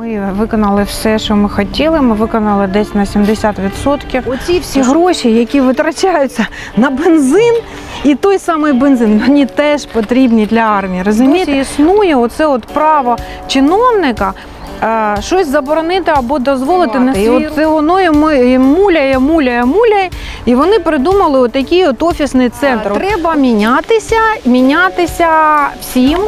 Ми виконали все, що ми хотіли. Ми виконали десь на 70%. Оці всі гроші, які витрачаються на бензин, і той самий бензин, вони теж потрібні для армії. Розумієте, існує оце от право чиновника. е, Щось заборонити або дозволити на свій- І от це воно і муляє, муляє, муляє. І вони придумали отакий от офісний центр. Треба мінятися, мінятися всім.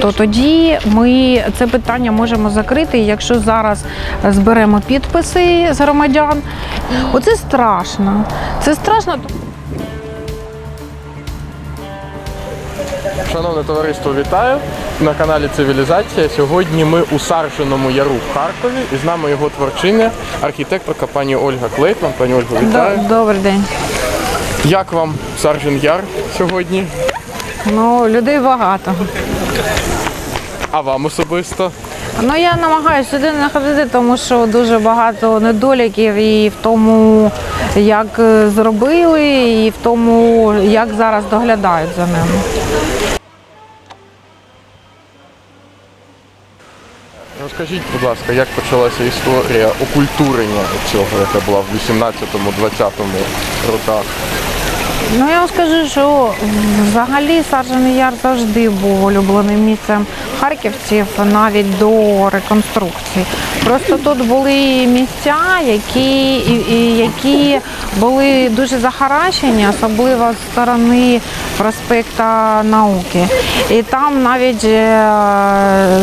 То тоді ми це питання можемо закрити, якщо зараз зберемо підписи з громадян. Оце страшно. Це страшно. Шановне товариство, вітаю на каналі Цивілізація. Сьогодні ми у Сарженому Яру в Харкові і з нами його творчиня, архітекторка пані Ольга Клейтман. Пані Ольго, вітаю. Добрий день. Як вам Саржен Яр сьогодні? Ну, людей багато. А вам особисто? Ну я намагаюся сюди не ходити, тому що дуже багато недоліків і в тому, як е, зробили, і в тому, як зараз доглядають за ними. Розкажіть, будь ласка, як почалася історія окультурення цього, яка була в 18-20 роках? Ну я вам скажу, що взагалі Саржений Яр завжди був улюбленим місцем харківців навіть до реконструкції. Просто тут були місця, які, які були дуже захаращені, особливо з сторони проспекта науки. І там навіть е,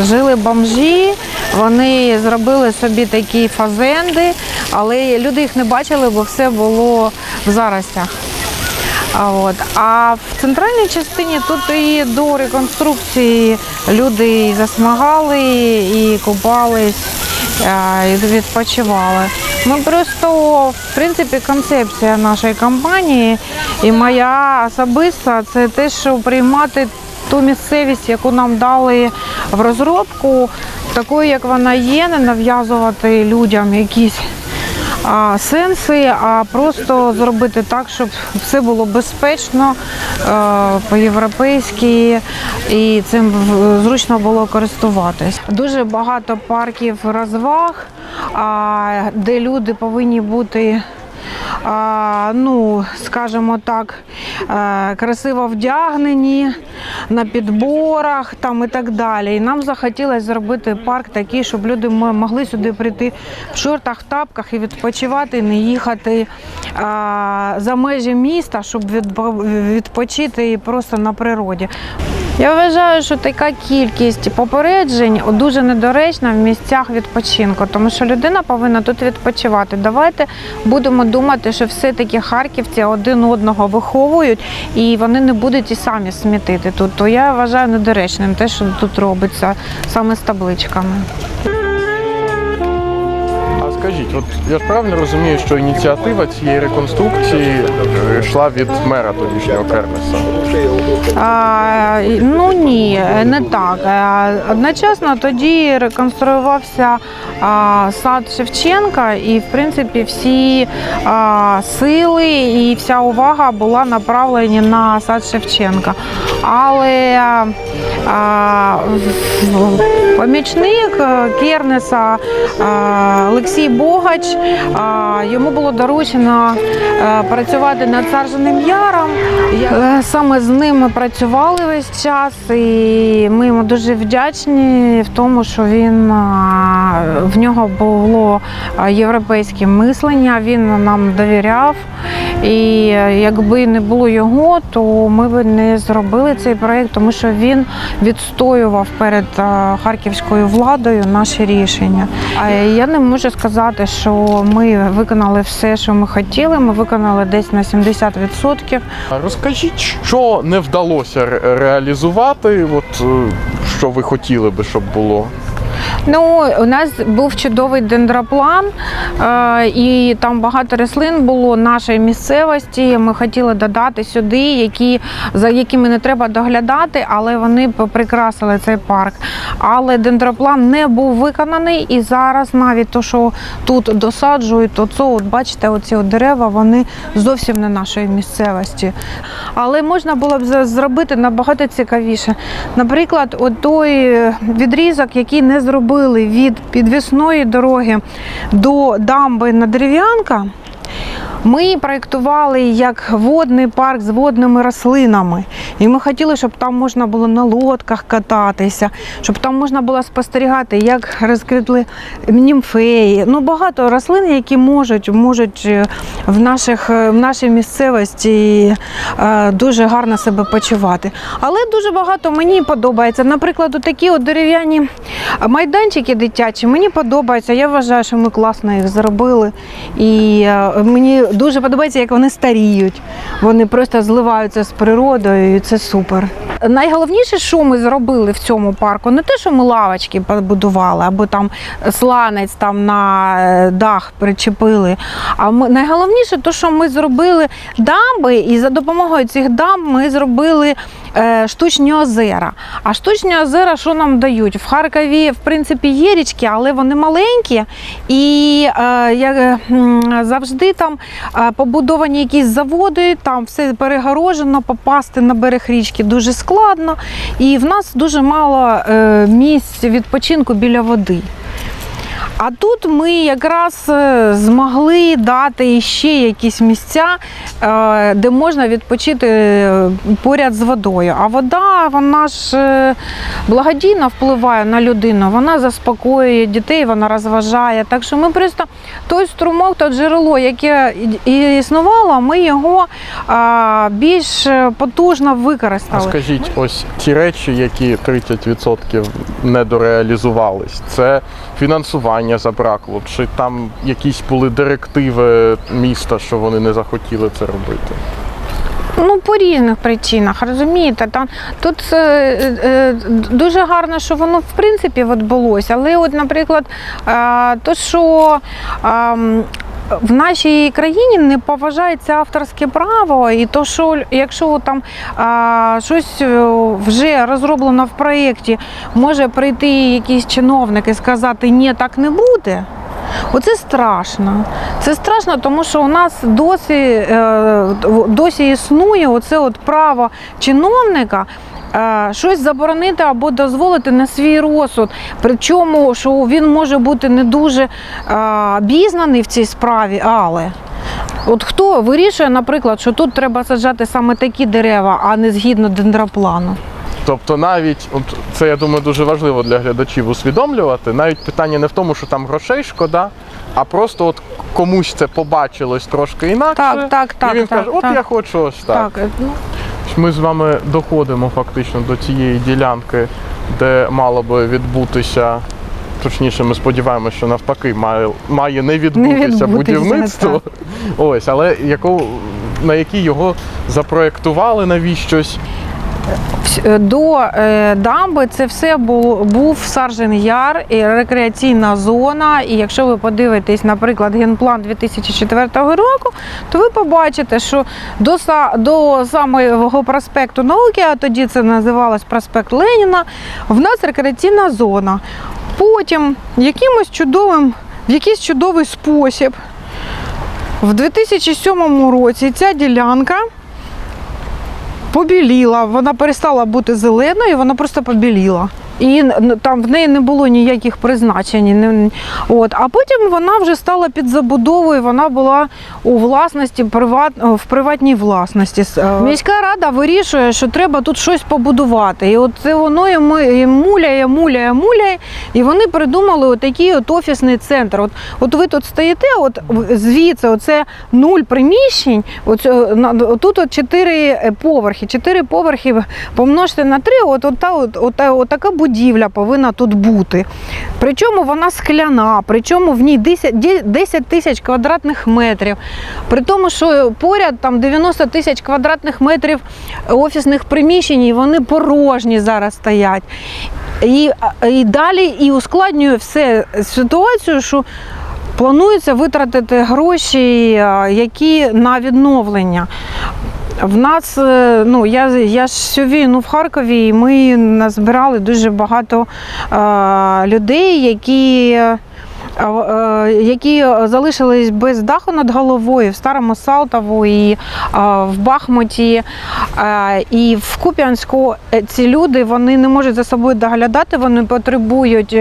жили бомжі, вони зробили собі такі фазенди, але люди їх не бачили, бо все було в заростях. А, от. а в центральній частині тут і до реконструкції люди і засмагали, і купались, і відпочивали. Ми просто, в принципі, концепція нашої компанії і моя особиста це те, що приймати ту місцевість, яку нам дали в розробку, такою, як вона є, не нав'язувати людям якісь а, сенси, а просто зробити так, щоб все було безпечно, е, по-європейськи і цим зручно було користуватись. Дуже багато парків розваг, де люди повинні бути. Ну, скажімо так, красиво вдягнені на підборах там і так далі. І нам захотілося зробити парк такий, щоб люди могли сюди прийти в шортах, в тапках і відпочивати, не їхати а, за межі міста, щоб відпочити просто на природі. Я вважаю, що така кількість попереджень дуже недоречна в місцях відпочинку, тому що людина повинна тут відпочивати. Давайте будемо думати, що все-таки харківці один одного виховують і вони не будуть і самі смітити тут. То я вважаю недоречним те, що тут робиться саме з табличками. Скажіть, от я ж правильно розумію, що ініціатива цієї реконструкції йшла від мера тодішнього Кернеса? А, ну ні, не так. Одночасно тоді реконструювався а, сад Шевченка, і в принципі всі а, сили і вся увага була направлені на сад Шевченка. Але а, помічник е, Кернеса а, Олексій Богач, йому було доручено е, працювати над Сарженим Яром. Е, Саме з ним ми працювали весь час, і ми йому дуже вдячні в тому, що він в нього було європейське мислення, він нам довіряв. І е, якби не було його, то ми б не зробили цей проєкт, тому що він відстоював перед е, харківською владою наші рішення. А я не можу сказати, що ми виконали все, що ми хотіли. Ми виконали десь на 70%. Розкажіть, що не вдалося реалізувати, от е, що ви хотіли би, щоб було? Ну, у нас був чудовий дендроплан, е, і там багато рослин було нашої місцевості. Ми хотіли додати сюди, які, за якими не треба доглядати, але вони прикрасили цей парк. Але дендроплан не був виконаний, і зараз навіть то, що тут досаджують, то це, от бачите, оці от дерева, вони зовсім не нашої місцевості. Але можна було б зробити набагато цікавіше. Наприклад, от той відрізок, який не зробили від підвісної дороги до дамби на дерев'янка, ми проєктували як водний парк з водними рослинами. І ми хотіли, щоб там можна було на лодках кататися, щоб там можна було спостерігати, як розквітли німфеї. Ну, багато рослин, які можуть, можуть е, в, наших, е, в нашій місцевості е, дуже гарно себе почувати. Але дуже багато мені подобається. Наприклад, такі дерев'яні майданчики дитячі мені подобаються. Я вважаю, що ми класно їх зробили. І мені дуже подобається, як вони старіють. Вони просто зливаються з природою, і це супер. Найголовніше, що ми зробили в цьому парку, не те, що ми лавочки побудували, або там сланець там на е, дах причепили. А ми найголовніше, то, що ми зробили дамби, і за допомогою цих дамб ми зробили е, штучні озера. А штучні озера що нам дають? В Харкові, в принципі, є річки, але вони маленькі. І е, е, завжди там е, побудовані якісь заводи, там все перегорожено, попасти на берег річки дуже складно. І в нас дуже мало е, місць відпочинку біля води. А тут ми якраз е, змогли дати ще якісь місця, е, де можна відпочити е, поряд з водою. А вода, вона ж благодійно впливає на людину, вона заспокоює дітей, вона розважає. Так що ми просто той струмок, то джерело, яке існувало, ми його більш потужно А використали. скажіть, ось ті речі, які 30% недореалізувались, це фінансування забракло, чи там якісь були директиви міста, що вони не захотіли це робити? Ну, по різних причинах, розумієте, там тут е, е, дуже гарно, що воно в принципі відбулося. Але, от, наприклад, е, то, що е, в нашій країні не поважається авторське право, і то, що якщо там а, щось е, вже розроблено в проєкті, може прийти якийсь чиновник і сказати ні, так не буде. Оце страшно. Це страшно, тому що у нас досі, е, досі існує оце от право чиновника. е, Щось заборонити або дозволити на свій розсуд. Причому, що він може бути не дуже е, обізнаний в цій справі, але от хто вирішує, наприклад, що тут треба саджати саме такі дерева, а не згідно дендроплану. Тобто навіть, от це я думаю, дуже важливо для глядачів усвідомлювати. Навіть питання не в тому, що там грошей шкода, а просто от комусь це побачилось трошки інакше. Так, так, так, І він так, каже, от так. я хочу ось так. Так, е, ну, Ми з вами доходимо фактично до цієї ділянки, де мало би відбутися. Точніше, ми сподіваємося, що навпаки має, має не відбутися, відбутися, будівництво. Ось, але яку, на якій його запроєктували навіщось. Вс- До е, дамби це все було, був Саржен Яр і рекреаційна зона. І якщо ви подивитесь, наприклад, генплан 2004 року, то ви побачите, що до, до самого проспекту науки, а тоді це називалось проспект Леніна, в нас рекреаційна зона. Потім якимось чудовим, в якийсь чудовий спосіб. В 2007 році ця ділянка побіліла, вона перестала бути зеленою, вона просто побіліла. І там в неї не було ніяких призначень. От. А потім вона вже стала під забудовою, вона була у власності, приват, в приватній власності. Е, Міська рада вирішує, що треба тут щось побудувати. І от це воно і муляє, муляє, муляє. І вони придумали отакий от офісний центр. От, от ви тут стоїте, от звідси, оце нуль приміщень, оце, на- отут от чотири е, поверхи. Чотири поверхи помножте на три, от, от, от, от, та- от така будівля повинна тут бути. Причому вона скляна, причому в ній 10 тисяч квадратних метрів. При тому, що поряд там 90 тисяч квадратних метрів офісних приміщень, і вони порожні зараз стоять. І, і далі і ускладнює все ситуацію, що планується витратити гроші, які на відновлення. В нас, е, ну я, я ж всю війну в Харкові, і ми назбирали дуже багато е, людей, які. е, е, Які залишились без даху над головою в старому Салтову і в Бахмуті і в Куп'янську ці люди вони не можуть за собою доглядати, вони потребують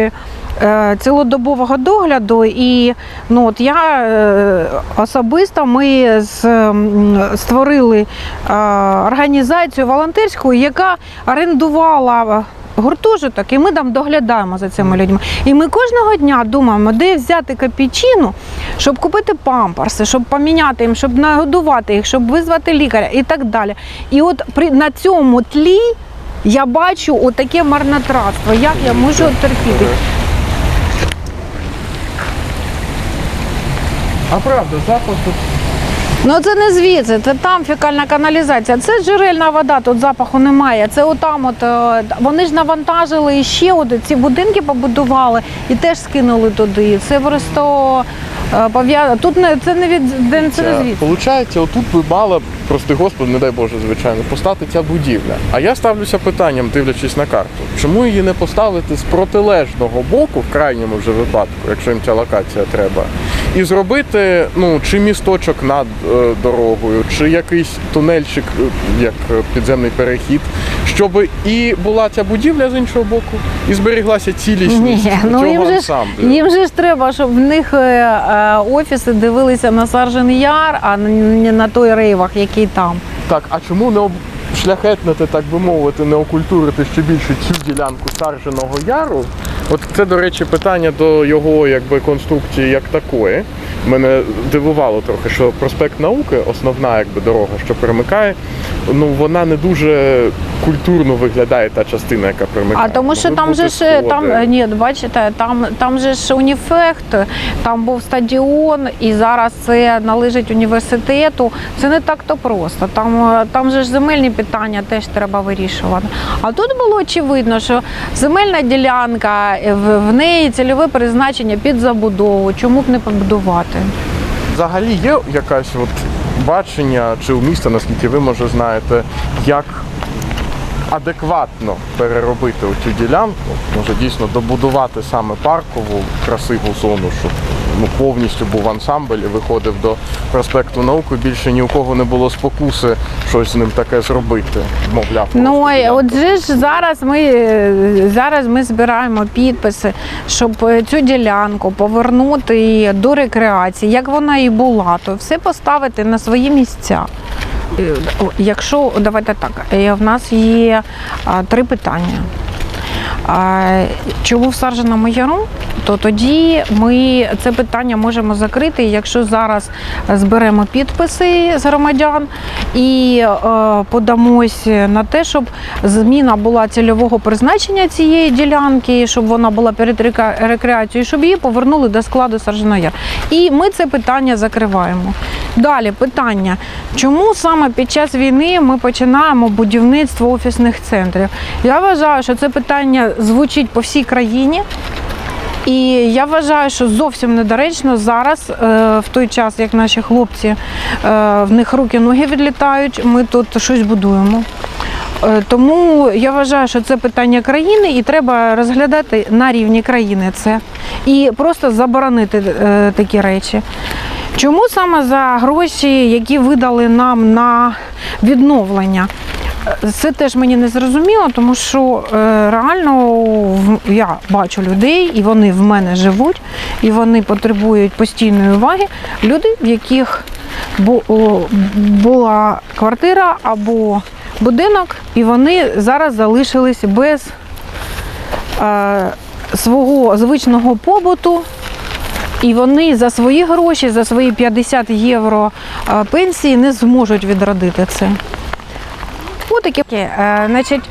цілодобового догляду. І ну, от я е, особисто ми створили е, організацію волонтерську, яка орендувала. Гуртожиток, і ми там доглядаємо за цими людьми. І ми кожного дня думаємо, де взяти копійчину, щоб купити памперси, щоб поміняти їм, щоб нагодувати їх, щоб визвати лікаря і так далі. І от при на цьому тлі я бачу отаке марнотратство. Як я можу терпіти? А правда, запах тут Ну це не звідси, це там фекальна каналізація. Це джерельна вода, тут запаху немає. Це отам, от е, вони ж навантажили і ще от ці будинки побудували і теж скинули туди. Це просто е, пов'язано. Тут не це не від де- це не звідси. Получається, отут би мала, прости Господи, не дай Боже, звичайно, постати ця будівля. А я ставлюся питанням, дивлячись на карту, чому її не поставити з протилежного боку, в крайньому вже випадку, якщо їм ця локація треба, і зробити ну, чи місточок над е, дорогою, чи якийсь тунельчик, е, як е, підземний перехід, щоб і була ця будівля з іншого боку, і зберіглася цілісність Ні, ну цього їм же, ж, ансамблю. їм же ж треба, щоб в них офіси дивилися на Саржен Яр, а не на той рейвах, який там. Так, а чому не шляхетнити, так би мовити, не окультурити ще більше цю ділянку Сарженого Яру? От це, до речі, питання до його якби конструкції як такої. Мене дивувало трохи, що проспект науки, основна якби дорога, що перемикає, ну вона не дуже культурно виглядає та частина, яка перемикає. А тому що Могли там же ж там сходи. е, ні, бачите, там там же ж уніфект, там був стадіон, і зараз це належить університету. Це не так то просто. Там е, там же ж земельні питання теж треба вирішувати. А тут було очевидно, що земельна ділянка е, в, в неї цільове призначення під забудову. Чому б не побудувати? Взагалі є якась от бачення чи у міста, наскільки ви може знаєте, як адекватно переробити цю ділянку, може дійсно добудувати саме паркову красиву зону, щоб ну, повністю був ансамбль і виходив до проспекту науки. Більше ні у кого не було спокуси щось з ним таке зробити. Мовляв, Ну просто і ділянка. от же ж зараз ми зараз ми збираємо підписи, щоб цю ділянку повернути до рекреації, як вона і була, то все поставити на свої місця. Е, Якщо давайте так, е, в нас є три питання. Чому в Сарженому яру? То тоді ми це питання можемо закрити, якщо зараз зберемо підписи з громадян і е, подамось на те, щоб зміна була цільового призначення цієї ділянки, щоб вона була перед рекреацією, щоб її повернули до складу Саржена Яр. І ми це питання закриваємо. Далі питання: чому саме під час війни ми починаємо будівництво офісних центрів? Я вважаю, що це питання звучить по всій країні. І я вважаю, що зовсім недоречно зараз, е, в той час, як наші хлопці, е, в них руки ноги відлітають, ми тут щось будуємо. Е, Тому я вважаю, що це питання країни, і треба розглядати на рівні країни це і просто заборонити такі речі. Чому саме за гроші, які видали нам на відновлення? Це теж мені не зрозуміло, тому що е, реально я бачу людей, і вони в мене живуть, і вони потребують постійної уваги. Люди, в яких була квартира або будинок, і вони зараз залишились без е, свого звичного побуту. І вони за свої гроші, за свої 50 євро е, пенсії не зможуть відродити це. Отаке. Е, Значить,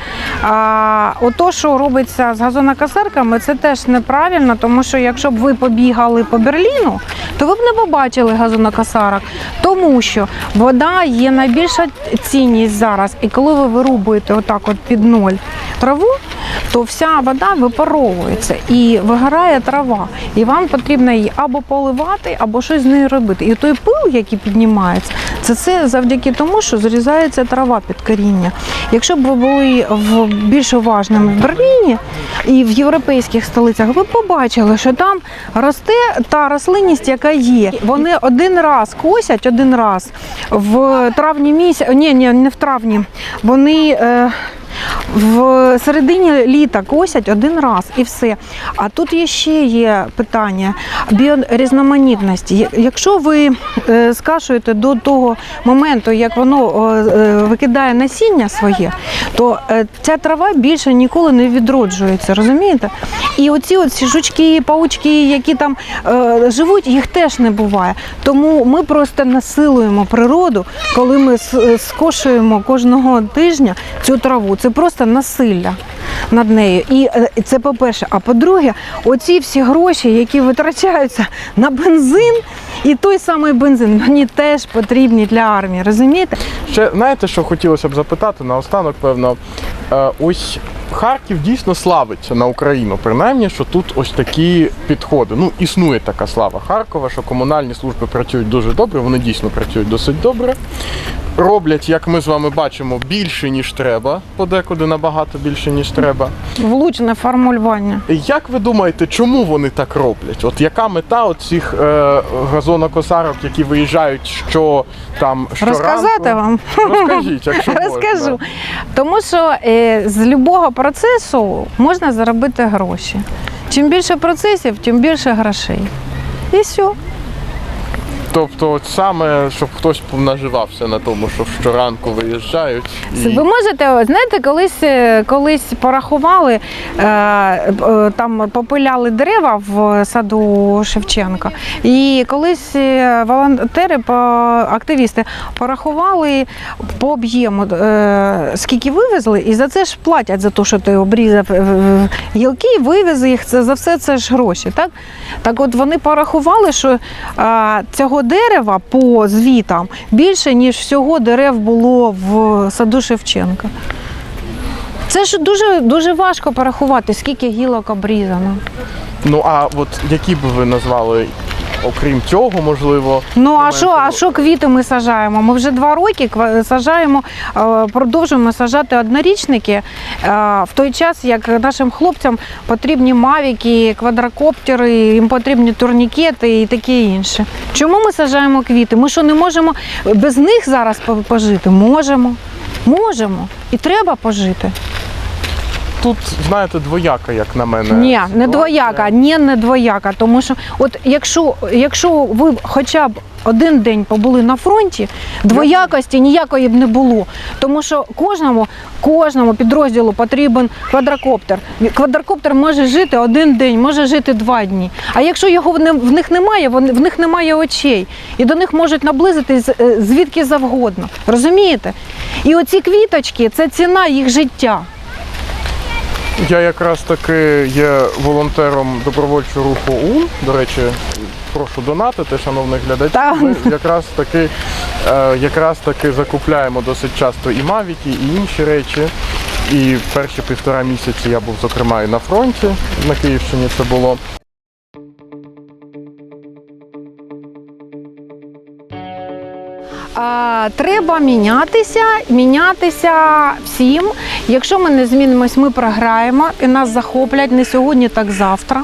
ото, що робиться з газонокосарками, це теж неправильно, тому що якщо б ви побігали по Берліну, то ви б не побачили газонокосарок, тому що вода є найбільша цінність зараз. І коли ви вирубуєте отак от під ноль траву, то вся вода випаровується і вигорає трава. І вам потрібно її або поливати, або щось з нею робити. І той пил, який піднімається, це все завдяки тому, що зрізається трава під коріння. Якщо б ви були в більш уважними в Берліні і в європейських столицях, ви побачили, що там росте та рослинність, яка є. Вони один раз косять, один раз в травні місяці, ні, ні, не в травні. Вони. Е, в середині літа косять один раз і все. А тут є ще є питання біорізноманітності. Якщо ви е, скашуєте до того моменту, як воно е, викидає насіння своє, то е, ця трава більше ніколи не відроджується, розумієте? І оці оці жучки, паучки, які там живуть, їх теж не буває. Тому ми просто насилуємо природу, коли ми скошуємо кожного тижня цю траву. Це просто насилля над нею. І е, це по-перше. А по-друге, оці всі гроші, які витрачаються на бензин, і той самий бензин мені теж потрібні для армії. Розумієте? Ще знаєте, що хотілося б запитати наостанок, певно, Е, ось Харків дійсно славиться на Україну, принаймні, що тут ось такі підходи. Ну, існує така слава Харкова, що комунальні служби працюють дуже добре, вони дійсно працюють досить добре. Роблять, як ми з вами бачимо, більше, ніж треба, подекуди набагато більше, ніж треба. Влучне формулювання. Як ви думаєте, чому вони так роблять? От яка мета от цих е, газонокосарок, які виїжджають що там щоранку? Розказати вам? Розкажіть, якщо можна. Розкажу. Тому що е, з будь-якого процесу можна заробити гроші. Чим більше процесів, тим більше грошей. І все. Тобто, от саме, щоб хтось наживався на тому, що щоранку виїжджають. І... Ви можете, знаєте, колись, е, колись порахували, е, е, там попиляли дерева в саду Шевченка. І колись волонтери, активісти порахували по об'єму, скільки вивезли, і за це ж платять за те, що ти обрізав гілки, вивез їх. За все це ж гроші. Так, так от вони порахували, що цього дерева по звітам більше, ніж всього дерев було в саду Шевченка. Це ж дуже, дуже важко порахувати, скільки гілок обрізано. Ну а от які б ви назвали, окрім цього, можливо, Ну а що, а що квіти ми саджаємо? Ми вже два роки саджаємо, е, продовжуємо саджати однорічники е, в той час, як нашим хлопцям потрібні мавіки, квадрокоптери, їм потрібні турнікети і таке інше. Чому ми саджаємо квіти? Ми що не можемо без них зараз по- пожити? Можемо. Можемо. І треба пожити. Тут, знаєте, двояка, як на мене. Ні, не двояка, ні, не двояка. Тому що, от якщо, якщо ви хоча б один день побули на фронті, двоякості ніякої б не було. Тому що кожному, кожному підрозділу потрібен квадрокоптер. Квадрокоптер може жити один день, може жити два дні. А якщо його в не- в них немає, вони- в них немає очей. І до них можуть наблизитись е, звідки завгодно. Розумієте? І оці квіточки це ціна їх життя. Я якраз таки є волонтером добровольчого руху УН. До речі, прошу донатити, шановних глядачів. Ми якраз таки, е, якраз таки закупляємо досить часто і мавіки, і інші речі. І перші півтора місяці я був, зокрема, і на фронті. На Київщині це було. Треба мінятися, мінятися всім. Якщо ми не змінимось, ми програємо і нас захоплять не сьогодні, так завтра.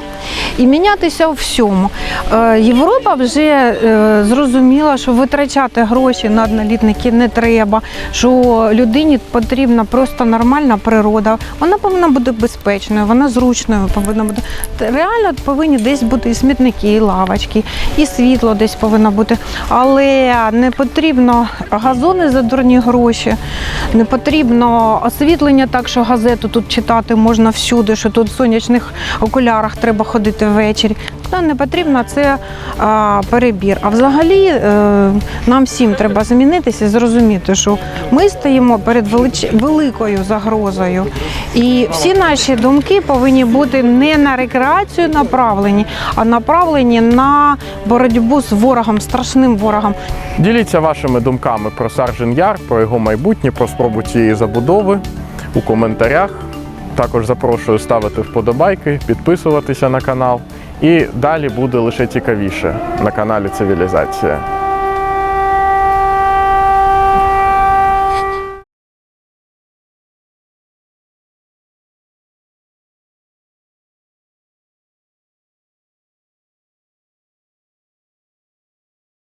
І мінятися у всьому. Е, Європа вже е, зрозуміла, що витрачати гроші на однолітники не треба, що людині потрібна просто нормальна природа. Вона повинна бути безпечною, вона зручною повинна бути. Реально повинні десь бути і смітники, і лавочки, і світло десь повинно бути. Але не потрібно газони за дурні гроші, не потрібно освітлення так, що газету тут читати можна всюди, що тут в сонячних окулярах треба ходити ввечері. Та не потрібно це а, перебір. А взагалі е, нам всім треба змінитися і зрозуміти, що ми стоїмо перед велич... великою загрозою. І всі наші думки повинні бути не на рекреацію направлені, а направлені на боротьбу з ворогом, страшним ворогом. Діліться вашими думками про Саржен Яр, про його майбутнє, про спробу цієї забудови у коментарях. Також запрошую ставити вподобайки, підписуватися на канал. І далі буде лише цікавіше на каналі Цивілізація.